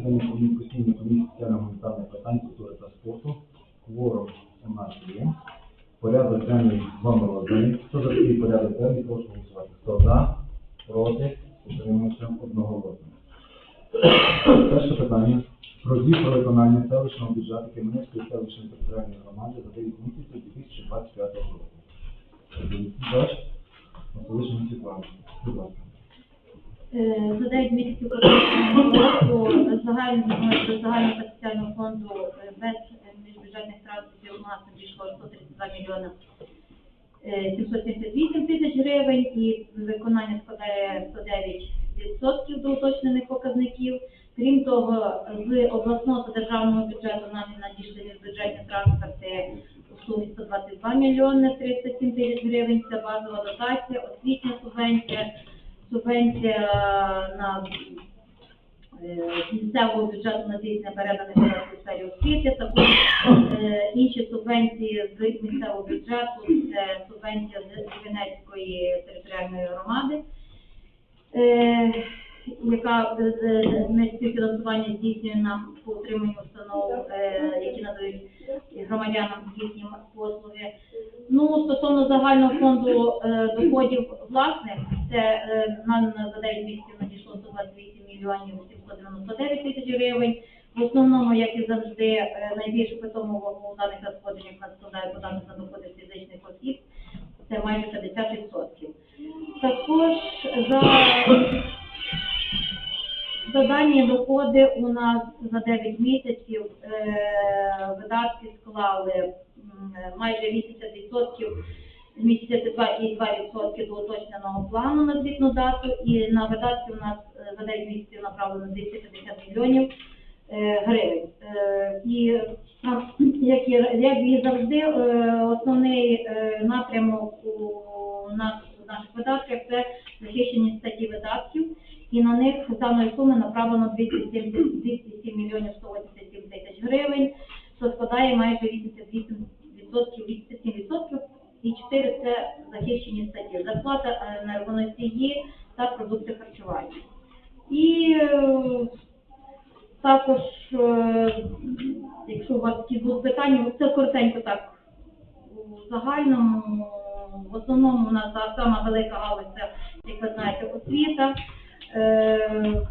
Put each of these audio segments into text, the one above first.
засідання постійної комісії соціального гуманітарних питань культури та спорту. Кворум у нас є. Порядок денний номер один. Хто за такий порядок денний, прошу голосувати. Хто за, проти, утримується одноголосно. Перше питання. Про звіт про виконання селищного бюджету Кам'янецької селищної територіальної громади за 9 місяців 2025 року. Світлана. Будь ласка. Е, За 9 місяців року загального загального соціального фонду е, без е, міжбюджетних трансфертів у нас надійшло 132 мільйони е, 778 тисяч гривень і виконання складає 109% до уточнених показників. Крім того, з обласного та державного бюджету нам надійшли міжбюджетні трансферти у сумі 122 мільйони 307 тисяч гривень. Це базова дотація, освітня субвенція, субвенція на е, місцевого бюджету на здійснення переданих у сфері освіти, також е, інші субвенції з місцевого бюджету, це субвенція з Вінецької територіальної громади, е, яка е, е, співфінансування здійснює нам по утриманню установ, е, які надають громадянам їхні послуги. Ну, стосовно загального фонду е, доходів власних, це е, нам за 9 місяців надійшло 128 мільйонів 799 тисяч гривень. В основному, як і завжди, е, вагу у даних надходженнях нас складає податок на доходи фізичних осіб, це майже 50%. Також за дані доходи у нас за 9 місяців е, видатки склали майже 80% з місяця 2,2% до уточненого плану на звітну дату, і на видатки у нас е, за 9 місяців направлено 250 мільйонів е, гривень. І як і, як і завжди, основний напрямок у нас у наших видатках це захищені статті видатків, і на них даної суми направлено 270 207 мільйонів 187 тисяч гривень, що складає майже 88%, 87%, і 4 це захищені статті. Зарплата енергоносії та продукти харчування. І е, також, е, якщо у вас якісь будуть питання, це коротенько так у загальному, в основному у нас сама велика галузь, це, як ви знаєте, освіта. Е,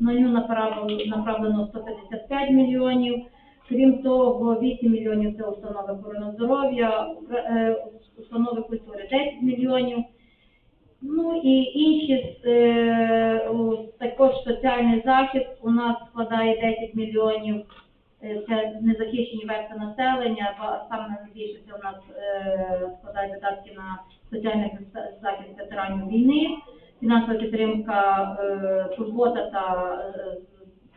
На нього направлено, направлено 155 мільйонів. Крім того, 8 мільйонів це установи охорони здоров'я, е, установи культури 10 мільйонів. Ну і інші е, також соціальний захист у нас складає 10 мільйонів. Е, Це незахищені верстви населення, а саме найбільше це у нас е, складає видатки на соціальний захист ветеранів війни, фінансова підтримка, е, турбота та е,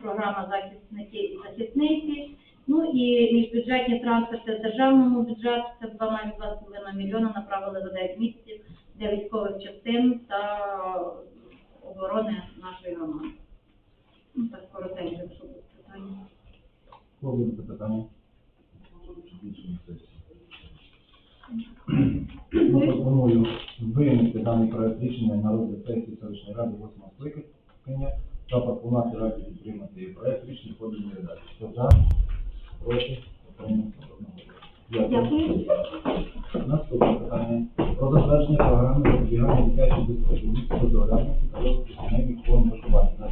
програма захисники і захисниці. Ну і міжбюджетні трансферти з державному бюджету це два майже 2,5 мільйона направили за 9 місяців для військових частин та оборони нашої громади. Ну, так коротенько, якщо будуть питання. Кого буде Ну, пропоную винести даний проект рішення на розгляд сесії селищної ради 8 скликання та пропонувати раді підтримати проект рішення в поданій редакції. Хто за? Проти? Утримався? Одноголосно. Дякую. Наступне питання. Про затвердження програми запобігання дитячої безпеки бездоглядності та розвитку сімейних форм виховання на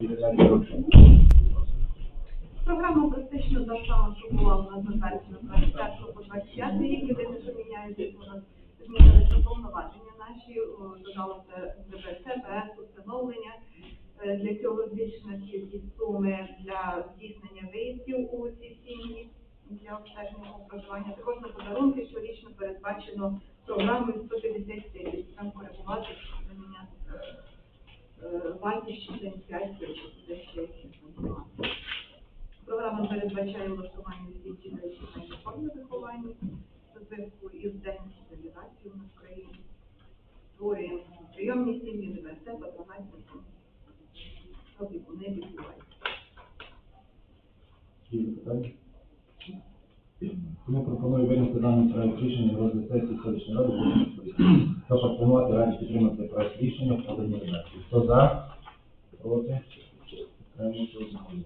2028-2030 роки. Програма практично та сама, що була нас на з 21 по 25 рік, єдине, що міняється, нас змінилися повноваження наші, додалося ДБЦ, ПС, встановлення. Е, Для цього збільшена кількість суми для здійснення виїздів у ці сім'ї для обстеження проживання. Також на подарунки щорічно передбачено програмою 150 тисяч, там коригувати, заміняти е, вартість 65 тисяч, де ще якісь інформації. Програма передбачає влаштування слідчі на сімейні форми виховання у зв'язку із деінституалізацією на країні. Створюємо прийомні сім'ї, ДВС, патронатні опікуни відбувають. Є запитання? Тому пропоную винести даний проект рішення на розгляд сесії селищної ради восьмого скликання. Та пропонувати раді підтримати проект рішення в поданій. Хто за? Проти? Утримався одноголосно.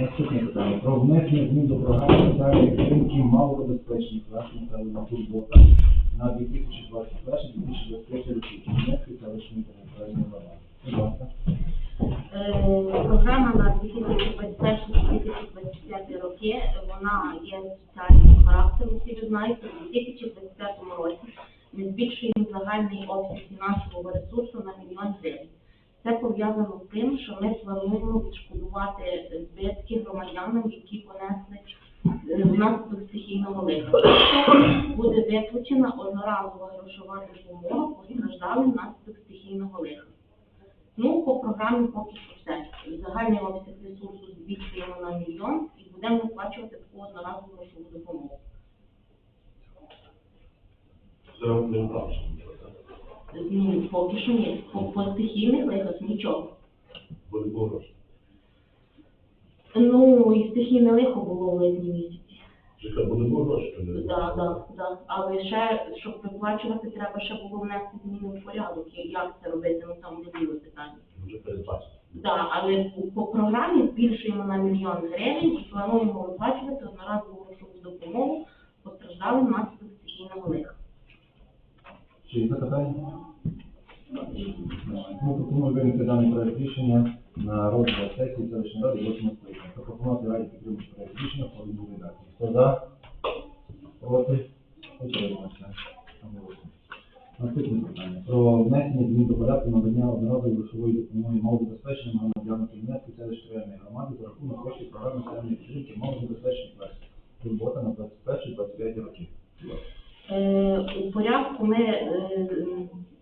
Наступне питання. Про внесення змін до програми соціальної підтримки малозабезпечених власних населення турбота на 2021-2023 роки. Чернівецької селищної територіальної громади. Будь ласка. Е, Програма на 2021-2025 роки, вона є соціального характеру, всі ви знаєте, у 2025 році збільшуємо загальний обсяг фінансового ресурсу на мільйон гривень. Це пов'язано з тим, що ми плануємо відшкодувати збитки громадянам, які понесли е, внаслідок стихійного лиха. Буде виплачена одноразова грошова допомога постраждалим внаслідок стихійного лиха. Ну, по програмі поки що все. Загальний обсяг ресурсу збільшуємо на мільйон і будемо виплачувати таку одноразову грошову допомогу. Не так. Ну, поки що ні. По, по стихійних лихах нічого. Бо не було грошей. Ну, і стихійне лихо було в липні місяці. Чекай, бо не було грошей, то не було. Да, да, да. Але ще, щоб виплачувати, треба ще було внести зміни в порядок. Як це робити, ну там не було питання. Вже передбачено. Да, але по, по програмі збільшуємо на мільйон гривень і плануємо виплачувати одноразову грошову допомогу постраждалим внаслідок стихійного лиха. Чи є запитання? Ну, пропоную винести даний проект рішення на розгляд сесії селищної ради 8 скликання. Запропонувати раді підтримати проект рішення в повідомій редакції. Хто за? Проти? Утримався. Наступне питання. Про внесення змін до порядку надання одноразової грошової допомоги малозабезпеченим громадянам Кремлівської селищної громади за рахунок коштів програми соціальної підтримки малозабезпечених верств. Турбота на 21-25 роки. Е, у порядку ми е,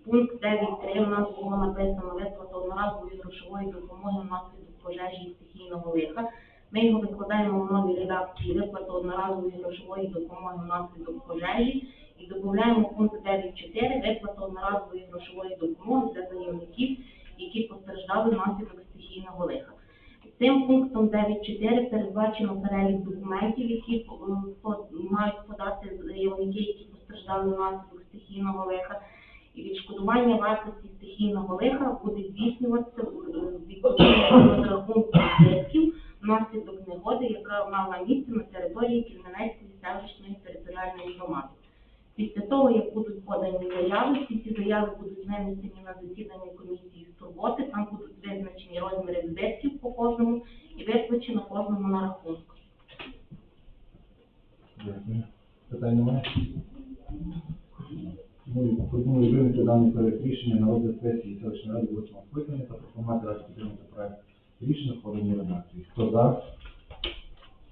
пункт 9.3 у нас було написано виплата одноразової грошової допомоги внаслідок пожежі і стихійного лиха. Ми його викладаємо в новій редакції виплата одноразової грошової допомоги внаслідок пожежі і додаємо пункт 9.4 виплата одноразової грошової допомоги для заявників, які постраждали внаслідок стихійного лиха. Цим пунктом 9.4 передбачено перелік документів, які е, мають подати заявники, які постраждали внаслідок стихійного лиха. І відшкодування вартості стихійного лиха буде здійснюватися е, відповідно до рахунку збитків внаслідок негоди, яка мала місце на території Кільменецької селищної територіальної громади. Після того, як будуть подані заяви, всі ці заяви будуть винесені на засідання комісії з турботи, там будуть визначені розміри збитків по кожному і виплачено кожному на рахунок. Дякую. Питань немає? Ну, пропоную винести даний проект рішення на розгляд сесії селищної ради 8 скликання та пропонувати раді підтримати проект рішення в формі редакції. Хто за?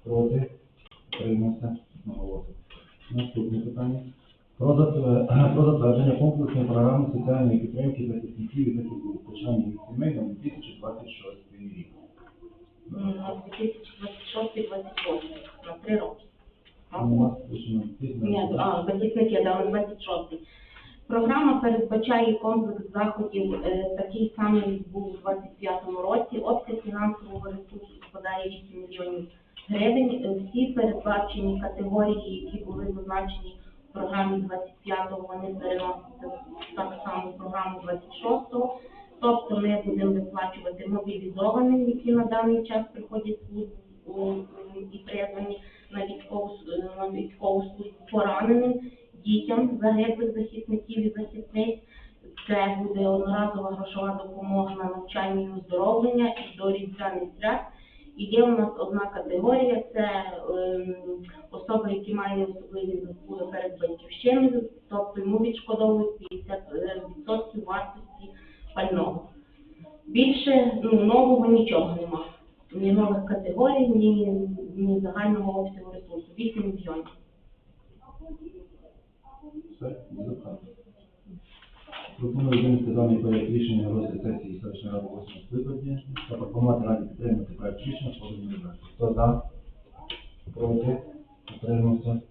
Проти? Утримався? Наголосив. Наступне питання. Про затвердження комплексної програми соціальної підтримки захисників і захисників від сімей на 2026 рік. На 2026-2028, на три роки. У нас рішення Ні, а, захисники, да, на 26. Програма передбачає комплекс заходів, е, такий самий як був у 25-му році. Обсяг фінансового ресурсу складає 8 мільйонів гривень. Е, Всі передбачені категорії, які були зазначені в програмі 25-го, вони переносяться так само в програму 26-го. Тобто ми будемо виплачувати мобілізованим, які на даний час приходять службу і призвані на військову, с- на військову службу пораненим, дітям загиблих захисників і захисниць. Це буде одноразова грошова допомога на навчання і оздоровлення і до різдвяних свят. І є у нас одна категорія, це ем, особи, які мають особливі заслуги перед батьківщиною, тобто йому відшкодовують 50% вартості пального. Більше ну, нового нічого нема. Ні нових категорій, ні, ні загального обсягу ресурсу. 8 мільйонів. Пропоную винести даний проєкт рішення розгляд сесії селищної ради 8 скликання та пропонувати раді підтримати проєкт рішення в редакції. Хто за? Проти? Утримався?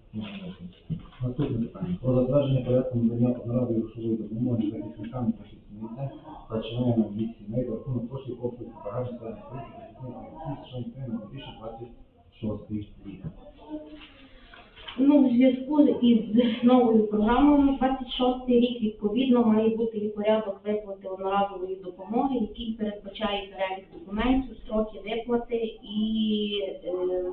Наступне питання. Про затвердження порядку надання одноразової грошової допомоги захисникам та захисницям та членам їх сімей за рахунок коштів комплексу програми і захисниць на 2026 рік. Ну, в зв'язку із новою програмою на 26 рік відповідно має бути і порядок виплати одноразової допомоги, який передбачає перелік документів, строки виплати і е,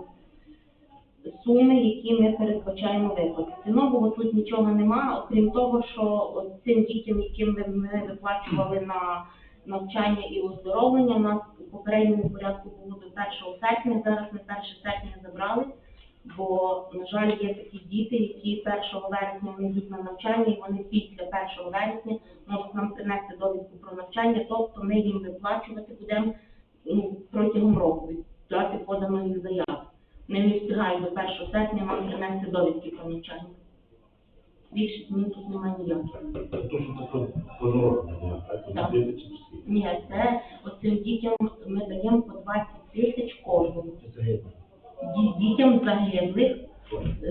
суми, які ми передбачаємо виплатити. Нового тут нічого нема, окрім того, що цим дітям, яким ми, виплачували на навчання і оздоровлення, у нас у попередньому порядку було до 1 серпня, зараз ми 1 серпня забрали бо, на жаль, є такі діти, які 1 вересня вони йдуть на навчання, і вони після 1 вересня можуть нам принести довідку про навчання, тобто ми їм виплачувати будемо ну, протягом року дати поданої заяви. Не встигають до 1 серпня нам принести довідки про навчання. Більше змін тут немає ніяких. То, що це то так? Ні, це оцим дітям ми даємо по 20 тисяч кожному. Дітям загиблих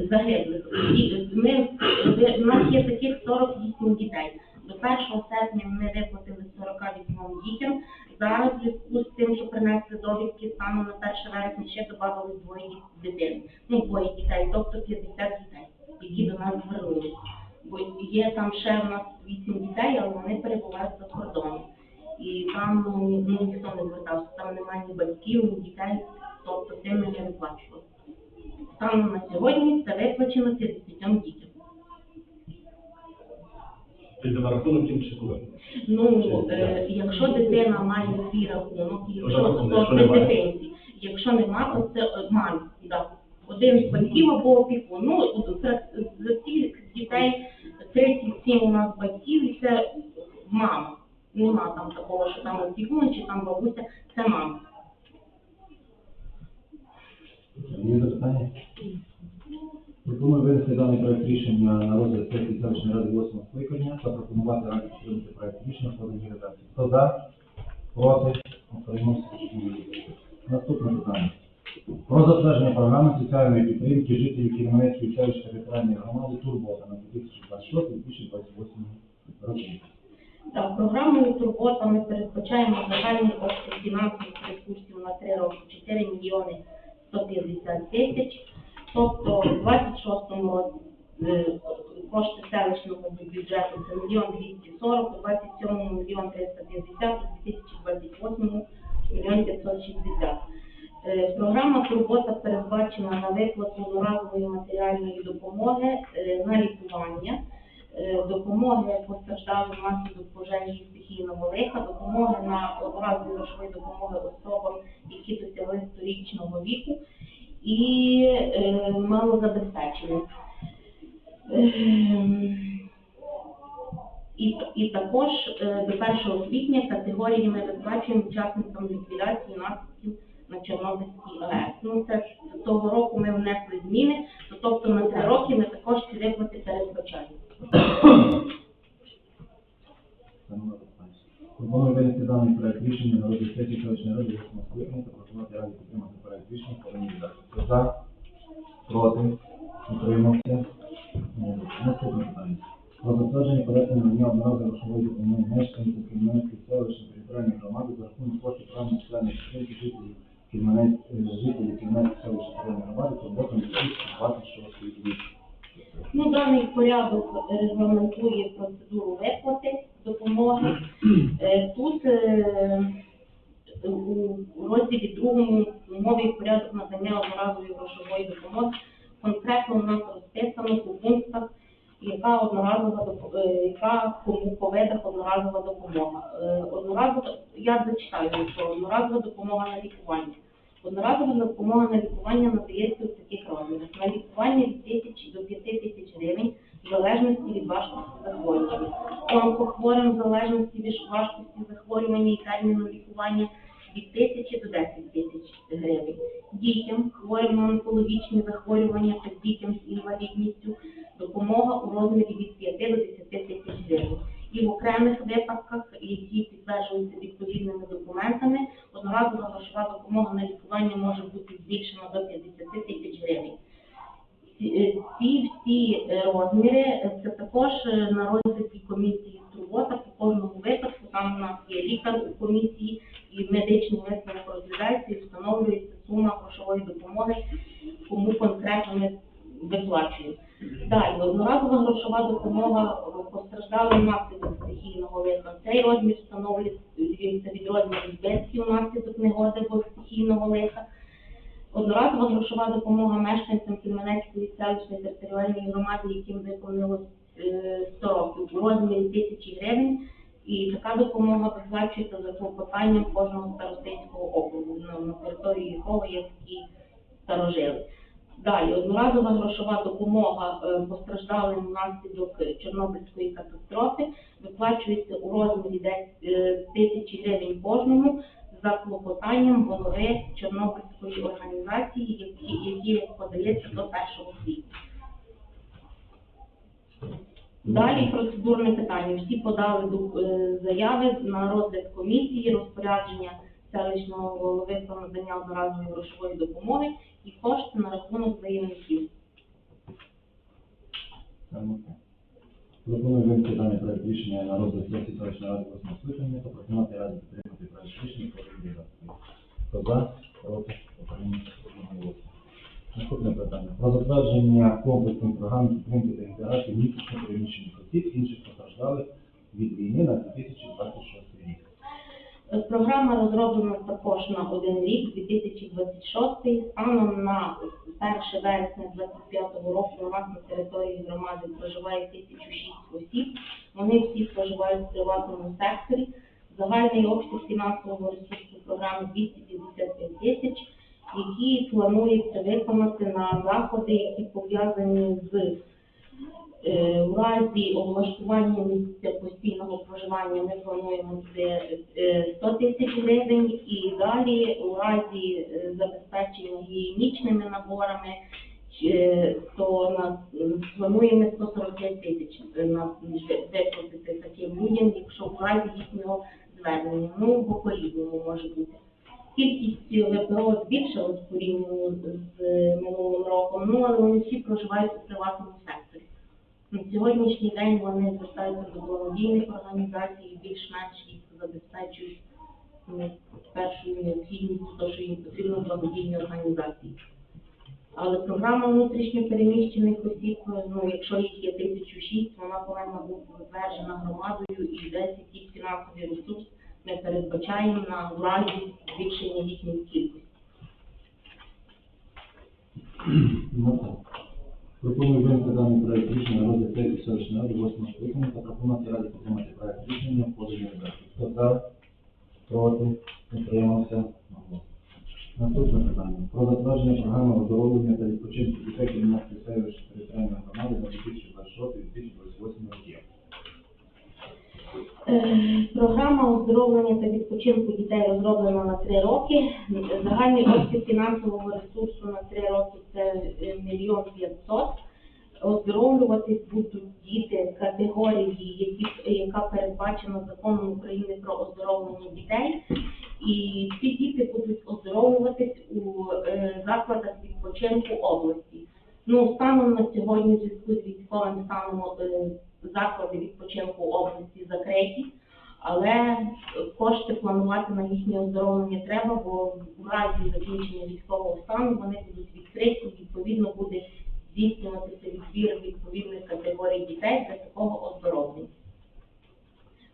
загиблих. І Ми, у нас є таких 48 дітей. До 1 серпня ми виплатили 48 дітям. Зараз зв'язку з тим, що принесли довідки станом на 1 вересня, ще додали двоє дітей. Ну, двоє дітей, тобто 50 дітей, які до нас звернулися. Бо є там ще в нас 8 дітей, але вони перебувають за кордоном. І там ну, ніхто не звертався, там немає ні батьків, ні дітей, тобто ми не виплачували. Станом на сьогодні це виплачено 50 дітям. Ти на рахунок тим чи коли? Ну, е, якщо дитина має свій рахунок, якщо, рахунок, то якщо без немає? дитинці, якщо нема, то це е, мамі, да. Один з батьків або опікун. Ну, за, за всіх дітей 37 у нас батьків, і це мама. Нема там такого, що там опікун чи там бабуся, це мама. Є запитання? Пропоную винести даний проект рішення на розгляд сесії селищної ради 8 скликання та пропонувати раді підтримати проект рішення в поданій редакції. Хто за? Проти? Утримався? Наступне питання. Про затвердження програми соціальної підтримки жителів Кіровоградської селищної територіальної громади Турбота на 2026-2028 роки. Так, програмою турбота ми передбачаємо загальний обсяг фінансових ресурсів на три роки 4 мільйони 150 тисяч. Тобто в 26-му році е, кошти селищного бюджету це мільйон 240, у 27-му мільйон 350, у 2028-му мільйон 560. Е, Програма «Турбота» передбачена на виплату одноразової матеріальної допомоги е, на лікування, допомоги постраждалим внаслідок пожежі стихійного лиха, допомоги на одноразові грошові допомоги особам, які досягли сторічного віку і е, малозабезпечені. Ем, І, і також е, до 1 квітня категоріями виплачуємо учасникам ліквідації наслідків на Чорнобильській АЕС. Ну, це з того року ми внесли зміни, то, тобто на три роки ми також ці виплати передбачаємо. Пропоную винести даний проект рішення на розгляд сесії селищної ради 8 скликання та пропонувати раді підтримати проект рішення поданій редакції. Хто за? Проти? Утримався? Наступне питання. Про затвердження порядку надання одноразової грошової допомоги мешканців Кільменецької селищної територіальної громади за рахунок коштів програми соціальної підтримки жителів Кільменець, е, жителів Кільменецької селищної територіальної громади турботом 2026 рік. Ну, даний порядок регламентує процедуру виплати допомоги. Е, Тут е, у розділі другому умови і порядок надання одноразової грошової допомоги конкретно у нас розписано по пунктах, яка одноразова е, яка кому по видах одноразова допомога. Е, Одноразова, я зачитаю, що одноразова допомога на лікування. Одноразова допомога на лікування надається у таких розмірах. На лікування від тисячі до п'яти тисяч гривень в залежності від важкості захворювання. Онкохворим в залежності від важкості захворювання і терміну лікування від тисячі до 10 тисяч гривень. Дітям, хворим на онкологічні захворювання та дітям з інвалідністю допомога у розмірі від 5 до 10 тисяч гривень. І в окремих випадках, які підтверджуються відповідними документами, одноразова грошова допомога на лікування може бути збільшена до 50 тисяч гривень. Ці е, всі е, розміри це також е, на розгляді комісії з турбота по кожному випадку. Там у нас є лікар у комісії і висновок розглядається і встановлюється сума грошової допомоги, кому конкретно ми виплачуємо. Одноразова грошова допомога постраждалим внаслідок стихійного лиха. Цей розмір встановлюється від розмірів збитків внаслідок негоди або стихійного лиха. Одноразова грошова допомога мешканцям Кельменецької селищної територіальної громади, яким виповнилось е, 100 років, у розмірі тисячі гривень. І така допомога виплачується за клопотанням кожного старостинського округу, на, території якого є такі старожили. Далі, одноразова грошова допомога е, постраждалим внаслідок Чорнобильської катастрофи виплачується у розмірі десь е, тисячі гривень кожному за клопотанням голови Чорнобильської організації, які, подається до першого світу. Далі процедурне питання. Всі подали е, заяви на розгляд комісії, розпорядження селищного голови про надання одноразової грошової допомоги і кошти на рахунок заявників. Пропоную винести даний проект рішення на розгляд сесії селищної ради восьмого скликання та пропонувати раді підтримати проект рішення про реалізацію. Хто за, проти, утримався, одноголосно. Наступне питання. Про затвердження комплексної програми підтримки та інтеграції внутрішньо переміщених осіб, інших постраждалих від війни на 2026 рік. Програма розроблена також на один рік, 2026. Станом на 1 вересня 2025 року у нас на території громади проживає 1006 осіб. Вони всі проживають в приватному секторі. Загальний обсяг фінансового ресурсу програми 255 тисяч, які планується виконати на заходи, які пов'язані з Е, У разі облаштування місця постійного проживання ми плануємо це е, 100 тисяч гривень і далі у разі е, забезпечення гігієнічними наборами е, то на плануємо 145 тисяч е, на виплатити таким людям, якщо в разі їхнього звернення. Ну, бо по-різному може бути. Кількість ВПО збільшилась порівняно з минулим роком, ну але вони всі проживають у приватному секторі. На сьогоднішній день вони звертаються до благодійних організацій більш-менш їх забезпечують ну, першою необхідністю, то, що їм потрібно благодійні організації. Але програма внутрішньо переміщених осіб, ну якщо їх є 1006, вона повинна бути затверджена громадою і десь якийсь фінансовий ресурс ми передбачаємо на в разі збільшення їхньої кількості. Ну. Пропоную винести даний проект рішення розгляд сесії селищної ради восьмого скликання та пропонувати раді підтримати проект рішення в поданій. Хто за, проти, утримався, одноголосно. Наступне питання. Про затвердження програми оздоровлення та відпочинку дітей Кремлівської селищної територіальної громади на 2026-2028 роки. Е, Програма оздоровлення та відпочинку дітей розроблена на три роки. Загальний обсяг фінансового ресурсу на три роки це е, мільйон п'ятсот. Оздоровлюватись будуть діти категорії, які, яка передбачена законом України про оздоровлення дітей. І ці діти будуть оздоровлюватись у е, закладах відпочинку області. Ну, станом на сьогодні, зв'язку з військовим станом е, заклади відпочинку області закриті, але кошти планувати на їхнє оздоровлення треба, бо в разі закінчення військового стану вони будуть відкриті, відповідно буде здійснюватися відбір відповідних категорій дітей для такого оздоровлення.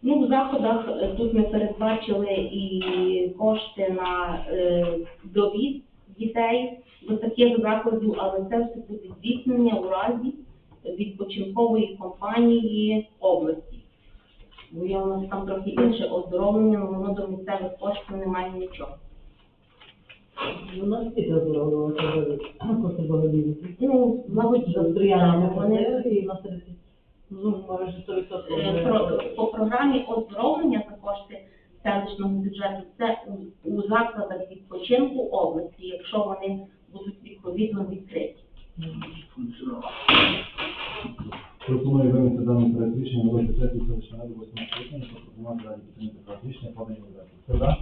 Ну, в заходах е, тут ми передбачили і кошти на е, довіз дітей до таких закладів, але це все буде здійснення у разі відпочинкової компанії області. Бо є у нас там трохи інше оздоровлення, але воно до місцевих коштів немає нічого. У нас. Ну, За сприяння вони і на ну, майже 100% Е, по програмі оздоровлення за кошти селищного бюджету це у, у закладах відпочинку області, якщо вони будуть відповідно відкриті. Пропоную винести даний проект рішення на розгляд сесії селищної ради восьмого скликання та пропонувати раді підтримати проект рішення в поданій редакції. Хто за,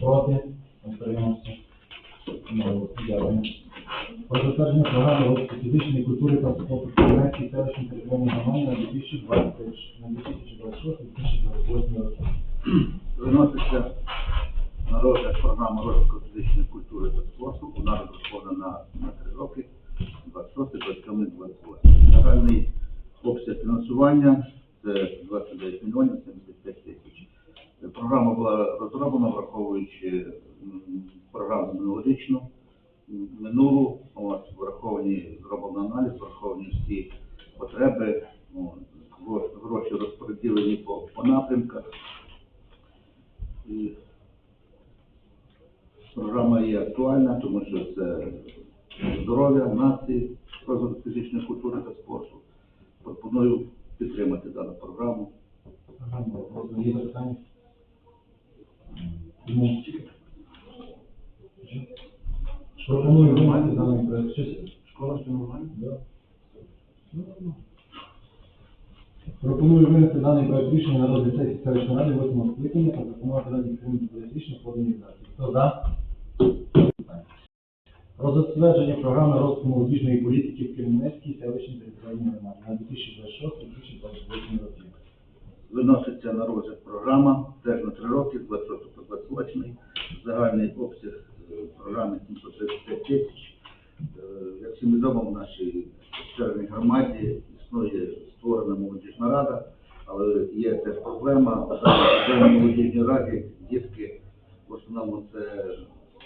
проти, утримався. Дякую. Про затвердження програми розвитку фізичної культури та спорту Кременецькій селищній територіальній громаді на 2020 2026-2028 роки. Виноситься на розгляд програма розвитку фізичної культури та спорту. Вона розрахована на, на три роки, 26, 27, 28. Загальний фінансування це 29 мільйонів 75 тисяч. Програма була розроблена, враховуючи програму минулорічну, минулу, от, враховані, зроблено аналіз, враховані всі потреби, от, гроші розподілені по, по напрямках. І програма є актуальна, тому що це здоров'я нації, розвиток фізичної культури та спорту. Пропоную підтримати дану програму. Пропоную винести даний проект. Школа все нормально? Пропоную винести даний проект рішення на розгляд сесії селищної ради восьмого скликання та пропонувати раді прийняти проект рішення поданій. Хто за? Про затвердження програми розвитку молодіжної політики в Кременецькій селищній територіальній громаді на 2026-2028 роки. Виноситься на розгляд програма теж на три роки, з 26 по 28. Загальний обсяг е, програми 735 тисяч. Е, Як всім відомо, в нашій територіальній громаді існує створена молодіжна рада, але є теж проблема. В молодіжній раді дітки в основному це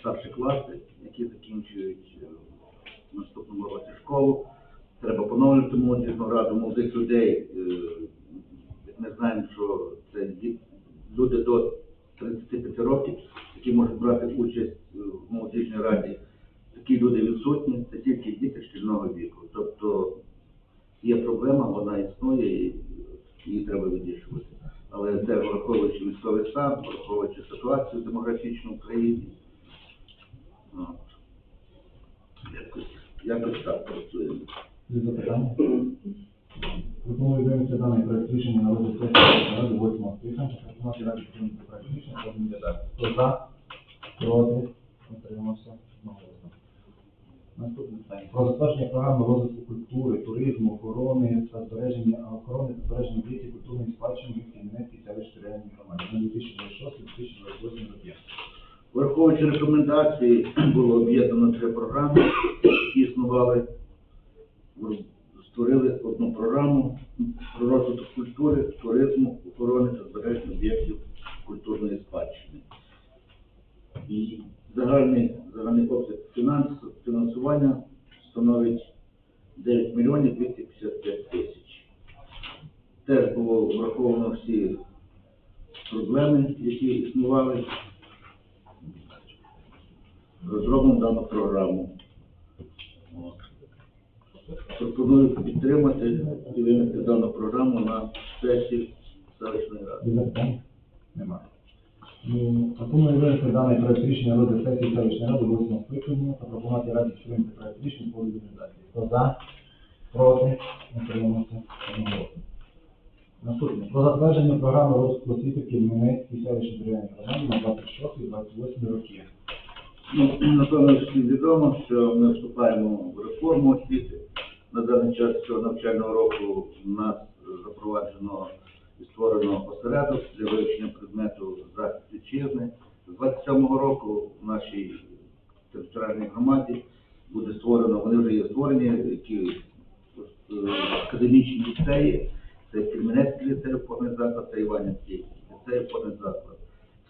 старші класи, які закінчують е, в наступному році школу. Треба поновлювати молодіжну раду молодих людей. е, Ми знаємо, що це люди до 35 років, які можуть брати участь е, в молодіжній раді. Такі люди відсутні, це тільки діти шкільного віку. Тобто є проблема, вона існує і її треба вирішувати. Але теж враховуючи військовий стан, враховуючи ситуацію демографічну в країні. Якось, якось так працюємо. Є запитання? Пропоную винести даний проект рішення на розгляд сесії ради восьмого скликання та пропонувати раді прийняти проект рішення в поданій редакції. Хто за? Проти? Утримався? Одноголосно. Наступне питання. Про затвердження програми розвитку культури, туризму, охорони та збереження охорони та збереження об'єктів культурної спадщини в Кремінецькій селищній територіальній громаді на 2026-2028 роки. Враховуючи рекомендації, було об'єднано три програми, які існували. Створили одну програму про розвиток культури, туризму, охорони та збереження об'єктів культурної спадщини. І загальний, загальний обсяг фінанс, фінансування становить 9 мільйонів 255 тисяч. Теж було враховано всі проблеми, які існували розроблено дану програму. От. Пропоную підтримати і винести дану програму на сесію селищної ради. Ну, Пропоную винести даний проект рішення розгляд сесії селищної ради восьмого скликання та пропонувати раді прийняти проект рішення по організації. Хто за? Проти? Утримався? Одноголосно. Наступне. Про затвердження програми розвитку освіти в Кельменецькій селищній територіальній на 26-28 роки. Ну, напевно, всім відомо, що ми вступаємо в реформу освіти. На даний час цього навчального року у нас запроваджено і створено осередок для вивчення предмету захист вітчизни. З 27-го року в нашій територіальній громаді буде створено, вони вже є створені, які е, академічні ліцеї, це Кремінецький ліцей опорний заклад та Іванівський ліцей опорний заклад.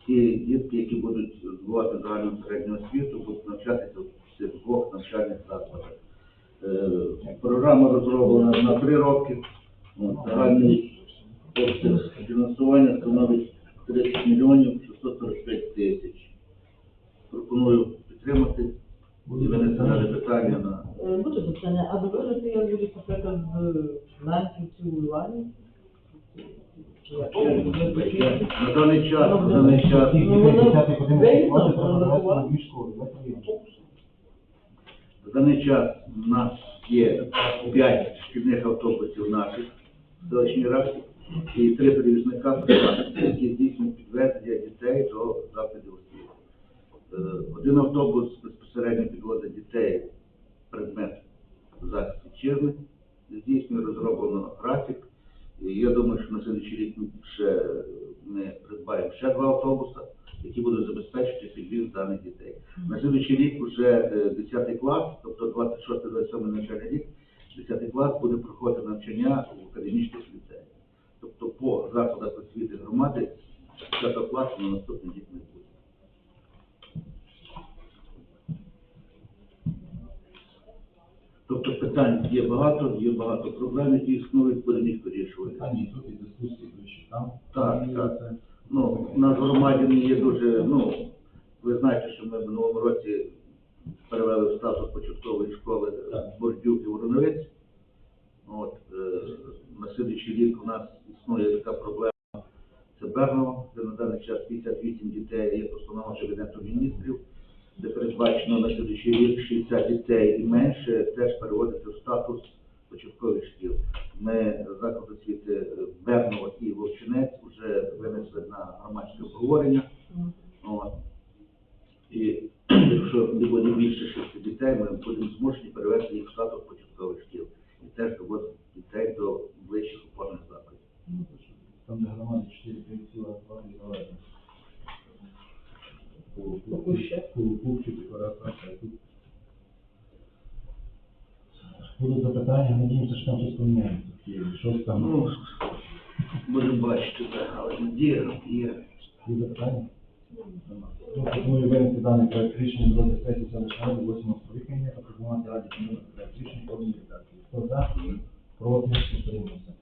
Всі дітки, які будуть здобувати загальну середню освіту, будуть навчатися в цих двох навчальних закладах. Е, Програма розроблена на три роки. Загальний обсяг фінансування становить 30 мільйонів 645 тисяч. Пропоную підтримати і винести дане питання на Е, Буде запитання, а ви вважаєте, як буде наприклад, з Ланківців у Івані? На даний час, на даний час Ну, воно 10 годин виїзно, роботи, треба воно брати врахувати. дві школи, два даний час у нас є 5 шкільних автобусів наших в селищній раді і три перевізника приватних, які здійснюють підвезення дітей до закладів освіти. Е, Один автобус безпосередньо підвозить дітей предмет захист вітчизни, здійснює розроблено графік. Я думаю, що на слідчий рік ми ще ми придбаємо ще два автобуси, які будуть забезпечити підвіз даних дітей. На следующий рік вже 10 клас, тобто 26-27 навчальний рік, 10 клас буде проходити навчання в академічних ліцеях. Тобто по закладах освіти громади свято класу на наступний рік не буде. Тобто питань є багато, є багато проблем, які існують, будемо їх вирішувати. Питання тут і дискусії вищі там. Так, так. Ну, у нас в громаді є дуже, ну, ви знаєте, що ми в минулому році перевели в статус початкової школи Бордюк і Вороновець. От, е, на слідуючий рік у нас існує така проблема, це Берново, де на даний час 58 дітей є постанова Кабінету міністрів, де передбачено на сьогоднішній рік 60 дітей і менше теж переводити в статус початкових шкіл. Ми заклад освіти е, і Вовчинець вже винесли на громадське обговорення. І якщо не буде більше шести дітей, ми будемо змушені перевести їх в статус початкових шкіл. І теж доводити дітей до вищих опорних закладів. Ну, то що, Там де громаді 4 колектива, 2 і давайте. Попуще. Купчик, декорація, а тут. Запитання, надіємося, що там щось поміняється. Щось там. Ну, будемо бачити, так, але надія є. Є запитання? Ну, пропоную винести даний проект рішення до сесії селищної ради 8 скликання та пропонувати раді проект рішення по редакції. Хто за? Проти? Утримався.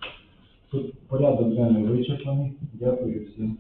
Тут порядок денний вичерпаний. Дякую всім.